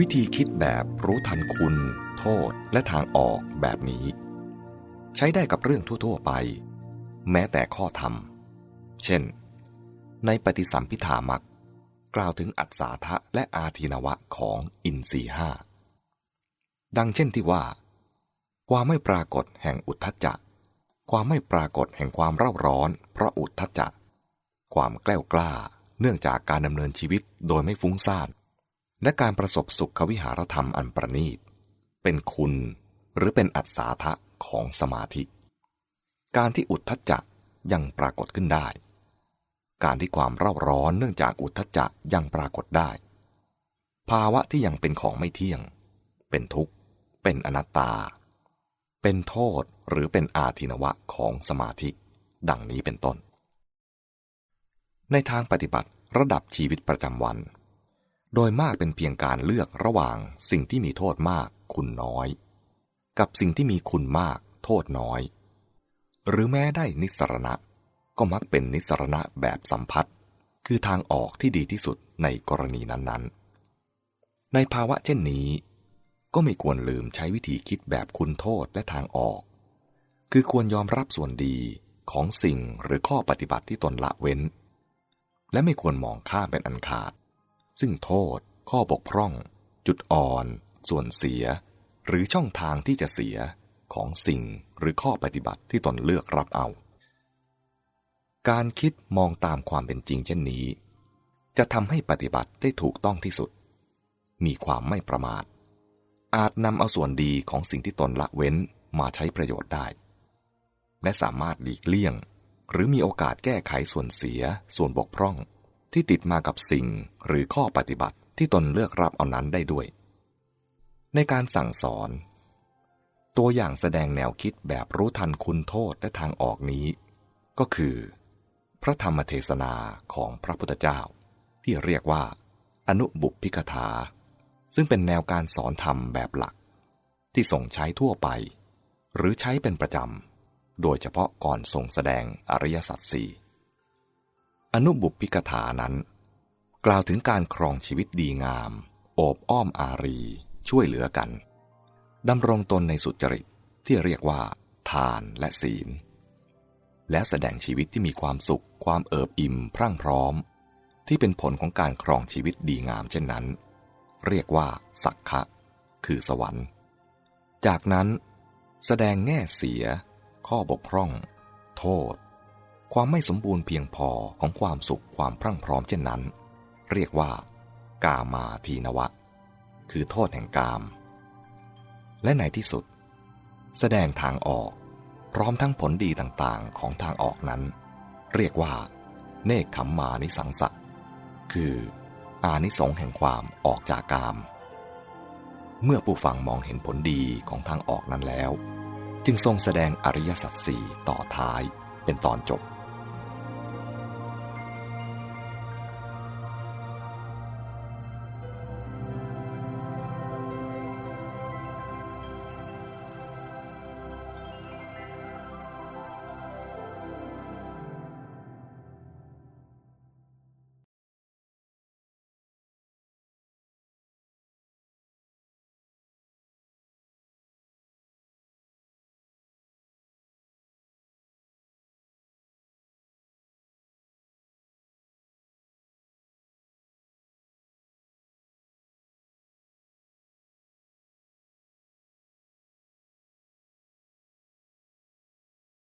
วิธีคิดแบบรู้ทันคุณ โทษและทางออกแบบนี้ ใช้ได้กับเรื่องทั่ว ๆ ไป แม้แต่ข้อธรรม เช่น ในปฏิสัมพิธามักกล่าวถึงอัศาทะและอาทีนวะของอินทรีห้าดังเช่นที่ว่า ความไม่ปรากฏแห่งอุทธจักความไม่ปรากฏแห่งความเร่าร้อน เพราะอุทธจักความแกล้วกล้า เนื่องจากการดำเนินชีวิตโดยไม่ฟุ้งซ่าน และการประสบสุขวิหารธรรมอันประณีต เป็นคุณหรือเป็นอัศาทะของสมาธิ การที่อุทธจักยังปรากฏขึ้นได้ การที่ความเร่าร้อนเนื่องจากอุทธจักยังปรากฏได้ ภาวะที่ยังเป็นของไม่เที่ยง เป็นทุกข์ เป็นอนัตตา เป็นโทษหรือเป็นอาทินวะของสมาธิ ดังนี้เป็นต้น ในทางปฏิบัติระดับชีวิตประจำวัน โดยมากเป็นเพียงการเลือกระหว่างสิ่งที่มีโทษมากคุณน้อย กับสิ่งที่มีคุณมากโทษน้อย หรือแม้ได้นิสรณะ ก็มักเป็นนิสรณะแบบสัมพัทธ์คือทางออกที่ดีที่สุดในกรณีนั้นๆ ในภาวะเช่นนี้ ก็ไม่ควรลืมใช้วิธีคิดแบบคุณโทษและทางออก คือควรยอมรับส่วนดีของสิ่งหรือข้อปฏิบัติที่ตนละเว้น และไม่ควรมองข้ามเป็นอันขาด ซึ่งโทษ ข้อบกพร่อง จุดอ่อน ส่วนเสีย หรือช่องทางที่จะเสียของสิ่งหรือข้อปฏิบัติที่ตนเลือกรับเอา การคิดมองตามความเป็นจริงเช่นนี้ จะทำให้ปฏิบัติได้ถูกต้องที่สุด มีความไม่ประมาท อาจนำเอาส่วนดีของสิ่งที่ตนละเว้นมาใช้ประโยชน์ได้ และสามารถหลีกเลี่ยง หรือมีโอกาสแก้ไขส่วนเสียส่วนบกพร่อง ที่ติดมากับสิ่งหรือข้อปฏิบัติที่ตนเลือกรับเอานั้นได้ด้วย ในการสั่งสอน ตัวอย่างแสดงแนวคิดแบบรู้ทันคุณโทษและทางออกนี้ ก็คือ พระธรรมเทศนาของพระพุทธเจ้า ที่เรียกว่า อนุบุพพิกถา ซึ่งเป็นแนวการสอนธรรมแบบหลัก ที่ส่งใช้ทั่วไป หรือใช้เป็นประจำโดยเฉพาะก่อนส่งแสดงอริยสัจสี่ อนุบุพพิกถานั้น กล่าวถึงการครองชีวิตดีงาม โอบอ้อมอารี ช่วยเหลือกันดำรงตนในสุจริตที่เรียกว่า ทานและศีล และแสดงชีวิตที่มีความสุข ความเอิบอิ่มพรั่งพร้อม ที่เป็นผลของการครองชีวิตดีงามเช่นนั้น เรียกว่า สักขะ คือสวรรค์ จากนั้น แสดงแง่เสีย ข้อบกพร่อง โทษ ความไม่สมบูรณ์เพียงพอของความสุขความพรั่งพร้อมเช่นนั้น เรียกว่า กามาทีนวะ คือโทษแห่งกาม และในที่สุด แสดงทางออก พร้อมทั้งผลดีต่างๆของทางออกนั้น เรียกว่า เนคขมมานิสังสะคืออานิสงส์แห่งความออกจากกาม เมื่อผู้ฟังมองเห็นผลดีของทางออกนั้นแล้ว จึงทรงแสดงอริยสัจสี่ต่อท้ายเป็นตอนจบ